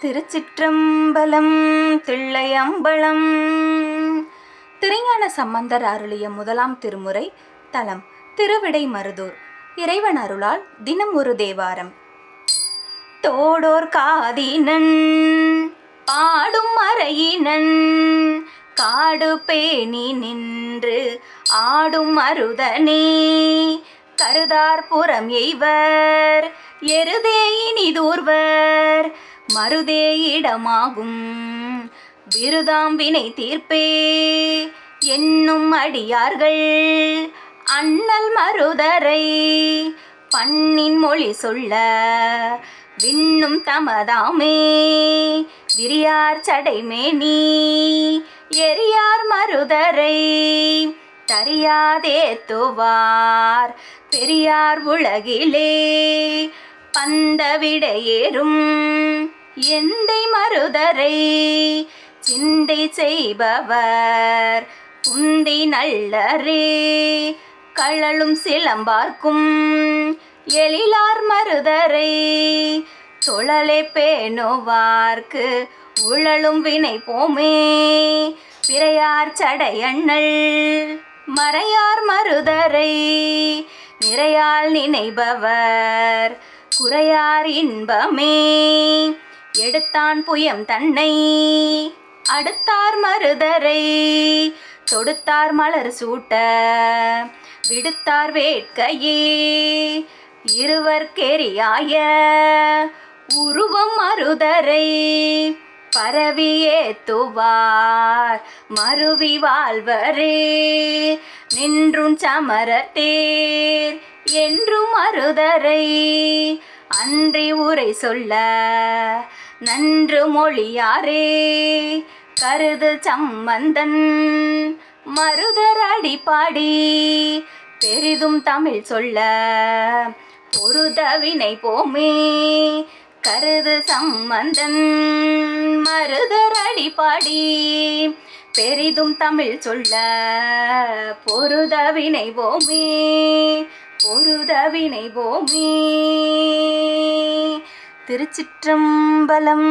திருச்சிற்றம்பலம் தில்லையம்பலம். திருஞான சம்பந்தர் அருளிய முதலாம் திருமுறை தலம் திருவிடை மருதூர். இறைவன் அருளால் தினம் ஒரு தேவாரம். தோடோர் காதினன் பாடும் மறையினன் காடு பேணி நின்று ஆடும் மருதனே கருதார் புறம் எய்வர் எருதே இனிதூர்வர். மருதே இடமாகும். விருதாம் வினை தீர்ப்பே என்னும் அடியார்கள். அண்ணல் மருதரை பண்ணின் மொழி சொல்ல விண்ணும் தமதாமே. விரியார் சடைமேனி எரியார் மருதரை தரியாதே துவார். பெரியார் உலகிலே பந்தவிடையேறும் எந்தை மருதரை சிந்தை செய்பவர் உந்தி நல்லரே. கழலும் சிலம்பார்க்கும் எழிலார் மருதரை தொழலை பேணுவார்க்கு உழலும் வினை போமே. பிறையார் சடையண்ணல் மறையார் மருதரை நிறையால் நினைபவர் குறையார் இன்பமே. எடுத்தான் புயம் தன்னை. அடுத்தார் மருதரை தொடுத்தார் மலர் சூட்ட. விடுத்தார் வேட்கையே இருவர்க்கெரியாய உருவம் மருதரை பரவியே துவார் மருவி வாழ்வரே. நின்றும் சமரத்தேர் என்றும் மருதரை அன்றி உரை சொல்ல நன்று மொழியாரே கருது சம்பந்தன். மருதர் அடிப்பாடி பெரிதும் தமிழ் சொல்ல பொருதவினை போமே. கருது சம்பந்தன் மருதர் அடிப்பாடி பெரிதும் தமிழ் சொல்ல பொருதவினை போமே. பொருதவினை போமே. திருச்சிற்றம்பலம்.